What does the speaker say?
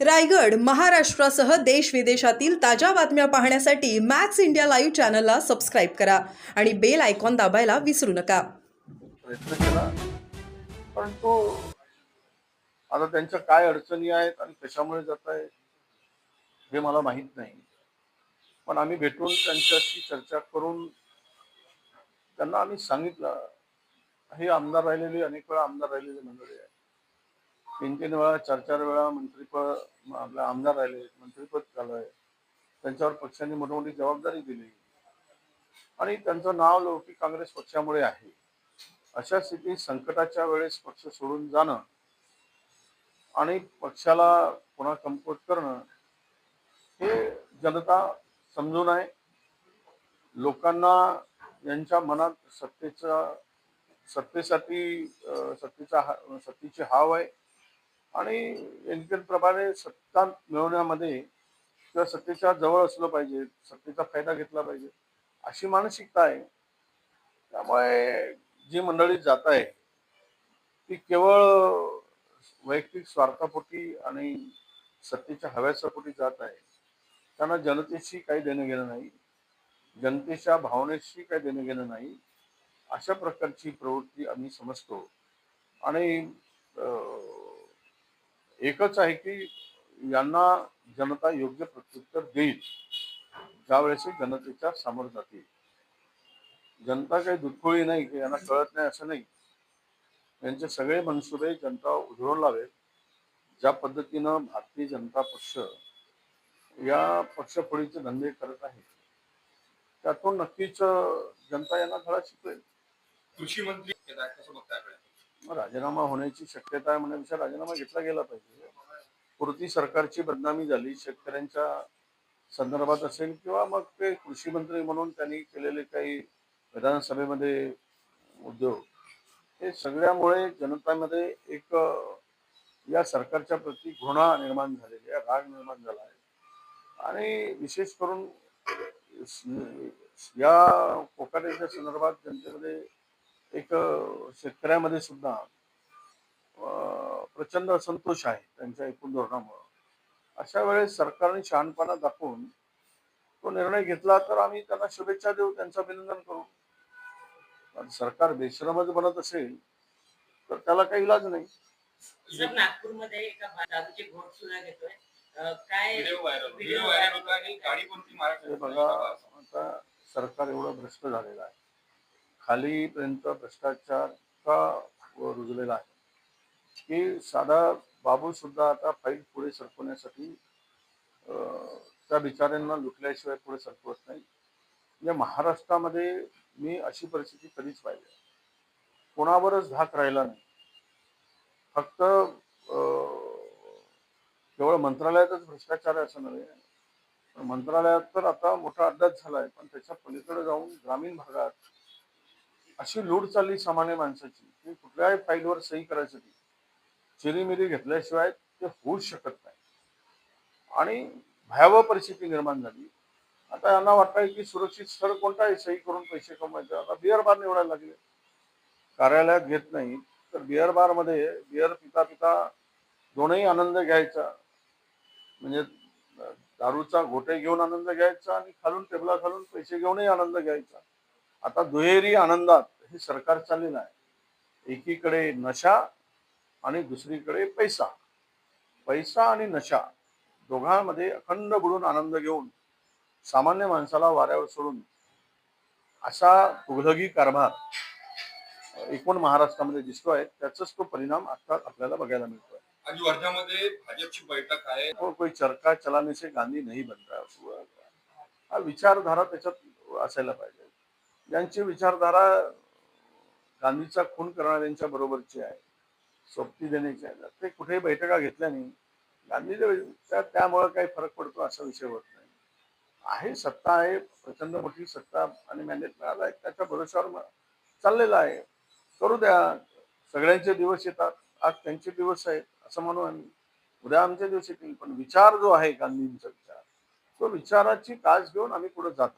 रायगड महाराष्ट्रासह देश विदेशातील ताज्या बातम्या पाहण्यासाठी मॅक्स इंडिया लाईव्ह चॅनलला सबस्क्राईब करा आणि बेल आयकॉन दाबायला विसरू नका. प्रयत्न केला परंतु आता त्यांच्या काय अडचणी आहेत आणि कशामुळे जात आहे हे मला माहीत नाही. पण आम्ही भेटून त्यांच्याशी चर्चा करून त्यांना आम्ही सांगितलं हे आमदार राहिलेले अनेक वेळा आमदार राहिलेले मंडळी आहे तीन तीन वेळा चार चार वेळा मंत्रीपद आपला आमदार राहिले मंत्रीपद झालं आहे त्यांच्यावर पक्षांनी मोठमोठी जबाबदारी दिली. आणि त्यांचं नाव लौकिक काँग्रेस पक्षामुळे आहे. अशा स्थितीत संकटाच्या वेळेस पक्ष सोडून जाणं आणि पक्षाला पुन्हा कमकुवत करणं हे जनता समजून आहे. लोकांना यांच्या मनात सत्तेचा सत्तेसाठी सत्तेचा हा- सत्तेची हाव आहे. आणि प्रमाणे सत्ता मिळवण्यामध्ये किंवा सत्तेच्या जवळ असलं पाहिजे सत्तेचा फायदा घेतला पाहिजे अशी मानसिकता आहे. त्यामुळे जी मंडळी जात आहे ती केवळ वैयक्तिक स्वार्थापोटी आणि सत्तेच्या हव्यासापोटी जात आहे. त्यांना जनतेशी काही देणं घेणं नाही जनतेच्या भावनेशी काही देणं घेणं नाही अशा प्रकारची प्रवृत्ती आम्ही समजतो. आणि एकच आहे की यांना जनता योग्य प्रत्युत्तर देईल. ज्यावेळेस जनतेच्या समोर जातील. जनता काही दुधखोळी नाही की यांना कळत नाही असं नाही. यांचे सगळे मनसुबे जनता उधळून लावेल. ज्या पद्धतीनं भारतीय जनता पक्ष या पक्षफोडीचे धंदे करत आहे त्यातून नक्कीच जनता यांना धडा शिकवेल. कृषी मंत्री कसं बघताय मग राजीनामा होण्याची शक्यता आहे म्हणण्यापेक्षा राजीनामा घेतला गेला पाहिजे. पुरती सरकारची बदनामी झाली शेतकऱ्यांच्या संदर्भात असेल किंवा मग ते कृषी मंत्री म्हणून त्यांनी केलेले काही विधानसभेमध्ये उद्योग हे सगळ्यामुळे जनतामध्ये एक या सरकारच्या प्रती घृणा निर्माण झालेली आहे राग निर्माण झाला आहे. आणि विशेष करून या कोकाट्याच्या संदर्भात जनतेमध्ये एक शेतकऱ्यामध्ये सुद्धा अं, प्रचंड असंतोष आहे त्यांच्या एकूण धोरणामुळं. अशा वेळेस सरकारने शहाणपणा दाखवून तो निर्णय घेतला तर आम्ही त्यांना शुभेच्छा देऊ त्यांचं अभिनंदन करू. सरकार बेश्रमच बनत असेल तर त्याला काही इलाज नाही. सर नागपूरमध्ये एका दादूचे घोट सुद्धा घेतोय. अं, काय video viral video video viral होता आणि गाडी कोणती हे महाराष्ट्र बघा आता सरकार एवढं भ्रष्ट झालेलं आहे. खालीपर्यंत भ्रष्टाचार का रुजलेला आहे. की साधा बाबू सुद्धा आता फाईल पुढे सरकवण्यासाठी त्या बिचाऱ्यांना लुटल्याशिवाय पुढे सरकवत नाही. म्हणजे महाराष्ट्रामध्ये मी अशी परिस्थिती कधीच पाहिली कोणावरच धाक राहिला नाही. फक्त केवळ मंत्रालयातच भ्रष्टाचार आहे असं नव्हे. मंत्रालयात तर आता मोठा अड्डाच झाला आहे पण त्याच्या पलीकडे जाऊन ग्रामीण भागात अशी लोड चालली सामान्य माणसाची. की कुठल्याही फाईलवर सही करायसाठी चिरीमिरी घेतल्याशिवाय ते होऊच शकत नाही. आणि भयावह परिस्थिती निर्माण झाली. आता यांना वाटतंय की सुरक्षित स्थळ कोणता आहे? सही करून पैसे कमवायचे. आता बिअर बार निवडायला लागले. कार्यालयात घेत नाही. तर बिअर बारमध्ये बिअर पिता पिता दोनही आनंद घ्यायचा. म्हणजे दारूचा घोटे घेऊन आनंद घ्यायचा आणि खालून टेबला खालून पैसे घेऊनही आनंद घ्यायचा. आता दुहेरी आनंदात हे सरकार चाललेलं आहे. एकीकडे नशा आणि दुसरीकडे पैसा. पैसा आणि नशा दोघांमध्ये अखंड बुडून आनंद घेऊन सामान्य माणसाला वाऱ्यावर सोडून असा तुघलगी कारभार एकूण महाराष्ट्रामध्ये दिसतोय. त्याचाच तो परिणाम आता आपल्याला बघायला मिळतोय. आज वर्ध्यामध्ये भाजपची बैठक आहे. और कोई चरखा चलाने से गांधी नहीं बन रहा है. हा विचारधारा त्याच्यात असायला पाहिजे. यांची विचारधारा गांधीचा खून करणाऱ्यांच्या बरोबरची आहे. सोबती देण्याची आहे. ते कुठेही बैठका घेतल्याने गांधीच्या त्यामुळे काही फरक पडतो असा विषय होत नाही. आहे सत्ता आहे प्रचंड मोठी सत्ता आणि मॅन्डेट मिळाला आहे. त्याच्या भरोश्यावर चाललेला आहे. करू द्या. सगळ्यांचे दिवस येतात. आज त्यांचे दिवस आहेत असं म्हणू आम्ही. उद्या आमचे दिवस येतील. पण विचार जो आहे गांधींचा विचार तो विचाराची कास घेऊन आम्ही पुढे जात